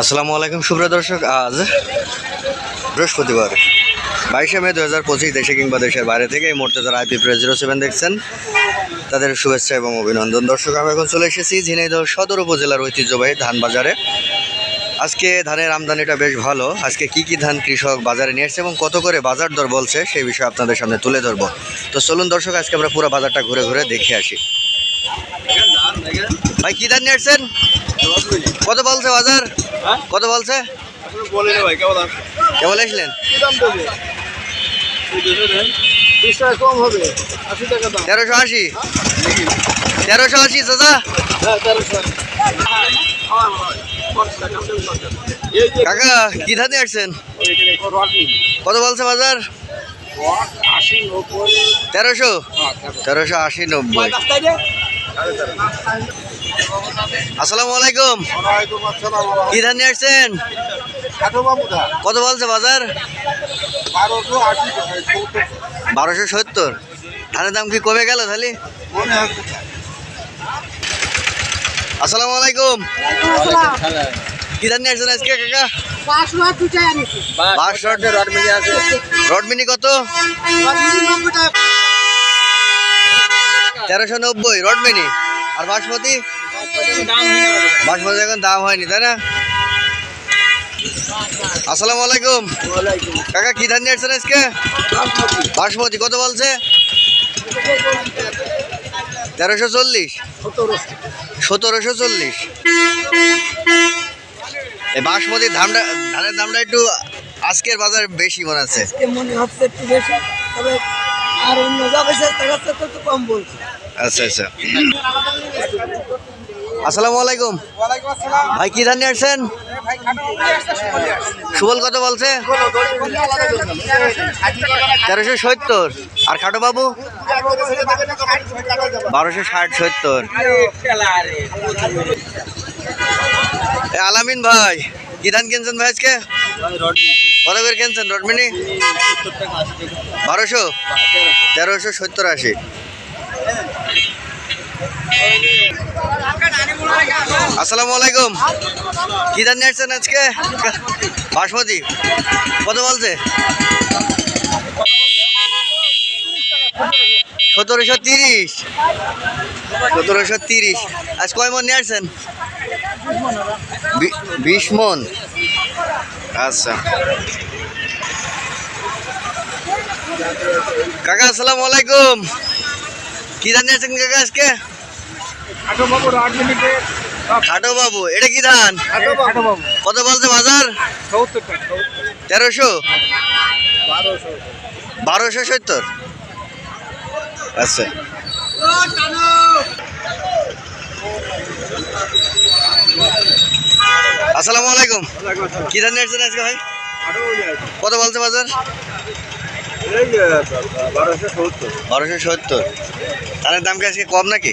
আসসালামু আলাইকুম, সুপ্রিয় দর্শক, আজ বৃহস্পতিবার, বাইশে মে দু হাজার পঁচিশ, দেশে কিংবা দেশের বাইরে থেকে এই মুহূর্তে যারা আইপি প্রেস জিরো সেভেন দেখছেন, তাদের শুভেচ্ছা এবং অভিনন্দন। দর্শক আমি এখন চলে এসেছি ঝিনাইদহ সদর উপজেলার ঐতিহ্যবাহী ধান বাজারে। আজকে ধানের আমদানিটা বেশ ভালো। আজকে কি কি ধান কৃষক বাজারে নিয়ে এসছে এবং কত করে বাজার দর বলছে, সেই বিষয়ে আপনাদের সামনে তুলে ধরবো। তো চলুন দর্শক, আজকে আমরা পুরো বাজারটা ঘুরে ঘুরে দেখে আসি। ভাই, কি ধান নিয়ে আসছেন? কত বলছে বাজার? কত বলছে? বলে কেমন আসলেন? তেরোশো আশি। তেরোশো আশি যে কাকা, কি ধানে আসছেন? কত বলছে বাজার? তেরোশো? তেরোশো আশি নব্বই। আসসালামু আলাইকুম। ওয়ালাইকুম আসসালাম কি ধান নিয়ে আসছেন? কত বলছে বাজার? বারোশো সত্তর। ধানের দাম কি কমে গেল তাহলে? মনে আসসালামু আলাইকুম। কি ধান নিয়ে আসছেন আজকে কাকা? বাস রড মিনি কত? তেরোশো নব্বই রড মিনি আর বাসমতি? বাসমতি এখন দাম হয়নি তাই না? আসসালামু আলাইকুম। কাকা কি ধান নিয়ে আজকে? বাসমতি। কত বলছে? তেরোশো চল্লিশ। সতেরোশো। চল্লিশ। এই বাসমতি ধানটা ধানের দামটা একটু আজকের বাজার বেশি মনে আছে মনে হচ্ছে একটু বেশি তবে আর অন্য একটু কম বলছে। আচ্ছা আচ্ছা। আসসালামু আলাইকুম। ভাই কি ধান নিয়ে আসছেন? সুবল কত বলছে? তেরোশো সত্তর। আর খাটো বাবু? বারোশো ষাট সত্তর। আলামিন ভাই কি ধান কিনছেন ভাই আজকে? কত করে কিনছেন রডমিনি? বারোশো? তেরোশো সত্তর আশি। আসসালামু আলাইকুম। কি ধান আসছেন আজকে? বাসমতি। কত বলছে? সতেরোশো তিরিশ। সতেরোশো তিরিশ। আজ কয় মন নিয়ে আসছেন? বিশ মন। আচ্ছা। কাকা, আসসালামু আলাইকুম। কি ধান নিয়ে আসছেন কাকা আজকে? খাটো বাবু মিনিটে খাটো এটা কি ধান? কত বলছে বাজার? তেরোশো? বারোশো। সত্তর? আচ্ছা। আসসালামু আলাইকুম। কি ধান নিয়ে আসছেন আজকে ভাই? কত বলছে বাজার? বারোশো সত্তর। বারোশো সত্তর। ধানের দাম কি আজকে কম নাকি?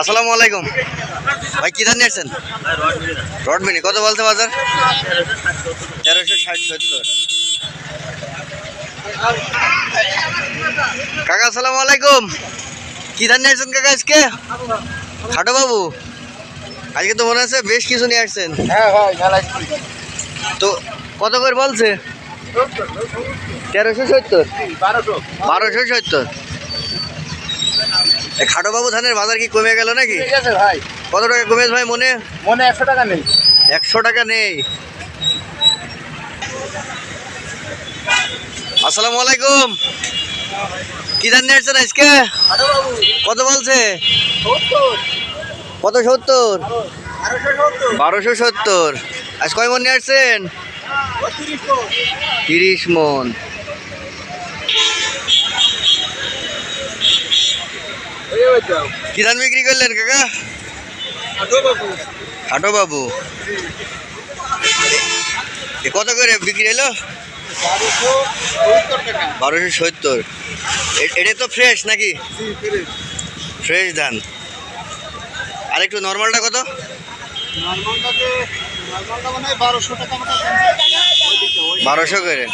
আসসালামু আলাইকুম। ভাই কি ধান নিয়েছেন রডমিনি কত বলছে বাজার? তেরোশো ষাট সত্তর। কাকা আসসালামু আলাইকুম। কি ধান নিয়েছেন কাকা আজকে? খাটো বাবু। আজকে তো মনে আছে বেশ কিছু নিয়ে আসছেন। হ্যাঁ তো কত করে বলছে? তেরোশো সত্তর। বারোশো সত্তর। এই খাটো বাবু ধানের বাজার কি কমে গেল নাকি? ভাই। কত টাকা কমেছে ভাই মনে? মনে একশো টাকা নেই। একশো টাকা নেই। আসসালামু আলাইকুম। কি ধান নিয়ে আসছেন আজকে? কত বলছে? কত সত্তর? বারোশো সত্তর। আজ কয় মন নিয়ে আসছেন? তিরিশ মন। কি ধান বিক্রি করলেন কাকা? খাটো বাবু এ কত করে বিক্রি হলো? বারোশো সত্তর এটা তো ফ্রেশ নাকি? ফ্রেশ ধান। আর একটু নর্মালটা কত? বারোশো করে।